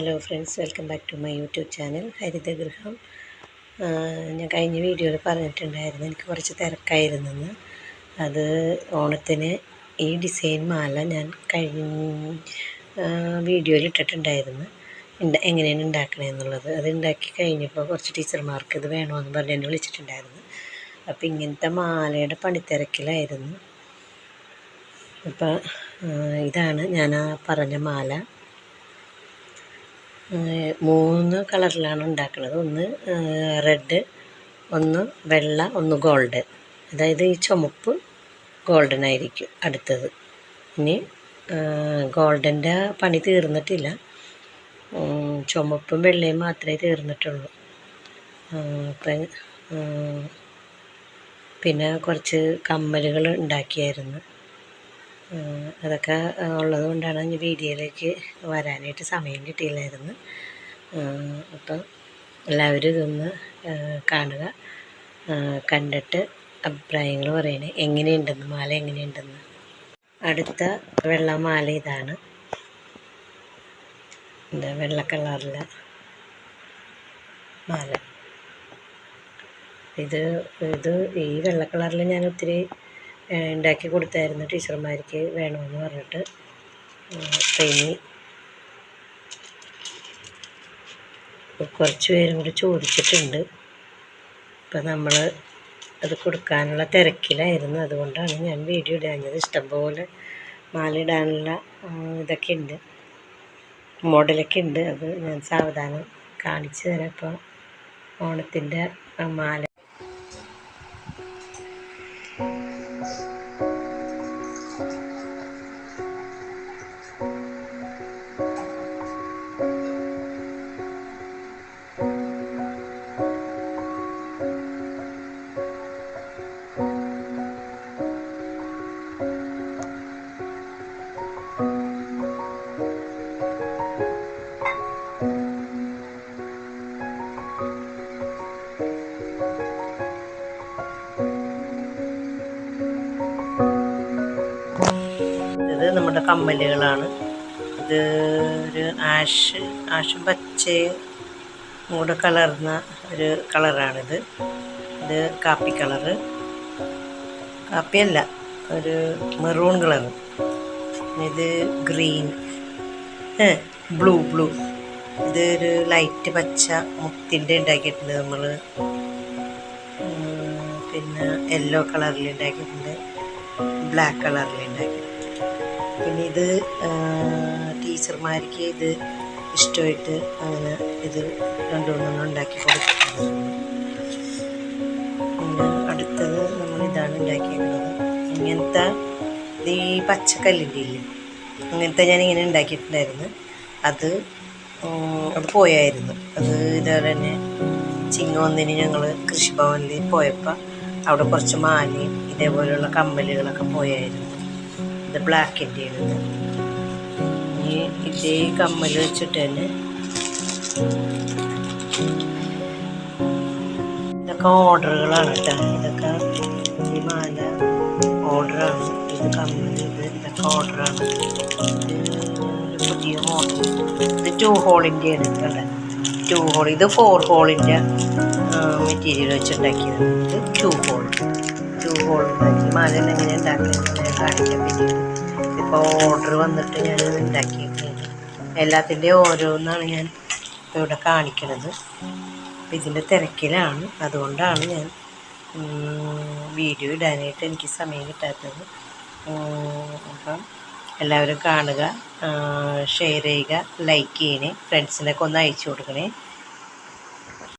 Hello friends welcome back to my YouTube channel ഹരിതഗൃഹം ഞാൻ കഴിഞ്ഞ വീഡിയോയിൽ പറഞ്ഞിട്ടുണ്ടായിരുന്നു എനിക്ക് കുറച്ച് തിരക്കായിരുന്നെന്ന് അത് ഓണത്തിന് ഈ ഡിസൈൻ മാല ഞാൻ കഴിഞ്ഞ വീഡിയോയിൽ ഇട്ടിട്ടുണ്ടായിരുന്നു. എങ്ങനെയാണ് ഉണ്ടാക്കണമെന്നുള്ളത് അത് ഉണ്ടാക്കി കഴിഞ്ഞപ്പോൾ കുറച്ച് ടീച്ചർമാർക്ക് ഇത് വേണമെന്ന് പറഞ്ഞ് എന്നെ വിളിച്ചിട്ടുണ്ടായിരുന്നു. അപ്പോൾ ഇങ്ങനത്തെ മാലയുടെ പണിത്തിരക്കിലായിരുന്നു. അപ്പോൾ ഇതാണ് ഞാൻ ആ പറഞ്ഞ മാല. മൂന്ന് കളറിലാണ് ഉണ്ടാക്കുന്നത്. ഒന്ന് റെഡ് ഒന്ന് വെള്ള ഒന്ന് ഗോൾഡ്. അതായത് ഈ ചുമപ്പ് ഗോൾഡൻ ആയിരിക്കും അടുത്തത്. ഇനി ഗോൾഡന്റെ പണി തീർന്നിട്ടില്ല. ചുമപ്പും വെള്ളയും മാത്രമേ തീർന്നിട്ടുള്ളൂ. അപ്പം പിന്നെ കുറച്ച് കമ്മലുകൾ ഉണ്ടാക്കിയായിരുന്നു. അതൊക്കെ ഉള്ളത് കൊണ്ടാണ് ഇനി വീഡിയോയിലേക്ക് വരാനായിട്ട് സമയം കിട്ടിയില്ലായിരുന്നു. അപ്പം എല്ലാവരും ഇതൊന്ന് കാണുക. കണ്ടിട്ട് അഭിപ്രായങ്ങൾ പറയണേ. എങ്ങനെയുണ്ടെന്ന് മാല എങ്ങനെയുണ്ടെന്ന്. അടുത്ത വെള്ള മാല ഇതാണ്. എന്താ വെള്ള കളറിലെ മാല? ഇത് ഇത് ഈ വെള്ള കളറിൽ ഞാൻ ഒത്തിരി ഉണ്ടാക്കി കൊടുത്തായിരുന്നു ടീച്ചർമാർക്ക് വേണമെന്ന് പറഞ്ഞിട്ട്. അപ്പം കുറച്ച് പേരും കൂടി ചോദിച്ചിട്ടുണ്ട്. അപ്പം നമ്മൾ അത് കൊടുക്കാനുള്ള തിരക്കിലായിരുന്നു. അതുകൊണ്ടാണ് ഞാൻ വീഡിയോ ഇടാഞ്ഞത്. ഇഷ്ടംപോലെ മാലിടാനുള്ള ഇതൊക്കെ ഉണ്ട് മോഡലൊക്കെ ഉണ്ട് അത് ഞാൻ സാവധാനം കാണിച്ചു തരാം. ഇപ്പോൾ ഓണത്തിന്റെ മാല ഇത് നമ്മുടെ കമ്മലുകളാണ്. ഇത് ഒരു ആഷ് ആഷും പച്ചയും കൂടെ കലർന്ന ഒരു കളറാണിത്. ഇത് കാപ്പി കളറ് കാപ്പിയല്ല ഒരു മെറൂൺ കളറ് ഇത് ഗ്രീൻ. Blue blue. ഇത് ഒരു ലൈറ്റ് പച്ച മുത്തിന്റെ ഉണ്ടാക്കിയിട്ടുണ്ട് നമ്മൾ പിന്നെ യെല്ലോ കളറിൽ ഉണ്ടാക്കിയിട്ടുണ്ട്. ബ്ലാക്ക് കളറിൽ ഉണ്ടാക്കിയിട്ടുണ്ട്. പിന്നെ ഇത് ടീച്ചർമാർക്ക് ഇത് ഇഷ്ടമായിട്ട് അങ്ങനെ ഇത് രണ്ടു മൂന്നെണ്ണം ഉണ്ടാക്കി കൊടുത്തിട്ടുണ്ട്. അടുത്തത് നമ്മൾ ഇതാണ് ഉണ്ടാക്കിയിട്ടുള്ളത്. ഇങ്ങനത്തെ ഈ പച്ചക്കല്ലിന്റെ ഇല്ലേ? അങ്ങനത്തെ ഞാൻ ഇങ്ങനെ ഉണ്ടാക്കിയിട്ടുണ്ടായിരുന്നു. അത് അത് പോയായിരുന്നു. അത് ഇതുപോലെ തന്നെ ചിങ്ങോന്നിന് ഞങ്ങൾ കൃഷിഭവനിൽ പോയപ്പോൾ അവിടെ കുറച്ച് മാലയും ഇതേപോലെയുള്ള കമ്മലുകളൊക്കെ പോയായിരുന്നു. ഇത് ബ്ലാക്കിന്റെ ഇത് ഇനി ഇതേ കമ്മൽ വെച്ചിട്ട് തന്നെ ഇതൊക്കെ ഓർഡറുകളാണ് കേട്ടോ. ഇതൊക്കെ ഈ മാല ഓർഡറാണ്. ഇത് കമ്മൽ ഇത് ഇതൊക്കെ ഓർഡറാണ്. പുതിയ മോഡൽ. ഇത് ടു ഹോളിന്റെ ആണ് ടു ഹോൾ ഇത് ഫോർ ഹോളിന്റെ മെറ്റീരിയൽ വെച്ചുണ്ടാക്കിയത് ഇത് ടു ഹോൾ ടു ഹോൾ എങ്ങനെ ഉണ്ടാക്കുന്നത് കാണിക്കാൻ പറ്റിയത് ഇപ്പോൾ ഓർഡർ വന്നിട്ട് ഞാൻ ഉണ്ടാക്കിയിട്ടുണ്ട് എല്ലാത്തിന്റെയും ഓരോന്നാണ് ഞാൻ ഇവിടെ കാണിക്കുന്നത് ഇതിന്റെ തിരക്കിലാണ്. അതുകൊണ്ടാണ് ഞാൻ വീഡിയോ ഇടാനായിട്ട് എനിക്ക് സമയം കിട്ടാത്തത്. അപ്പം എല്ലാവരും കാണുക ഷെയർ ചെയ്യുക ലൈക്ക് ചെയ്യണേ ഫ്രണ്ട്സിനൊക്കെ ഒന്ന് അയച്ചു കൊടുക്കണേ.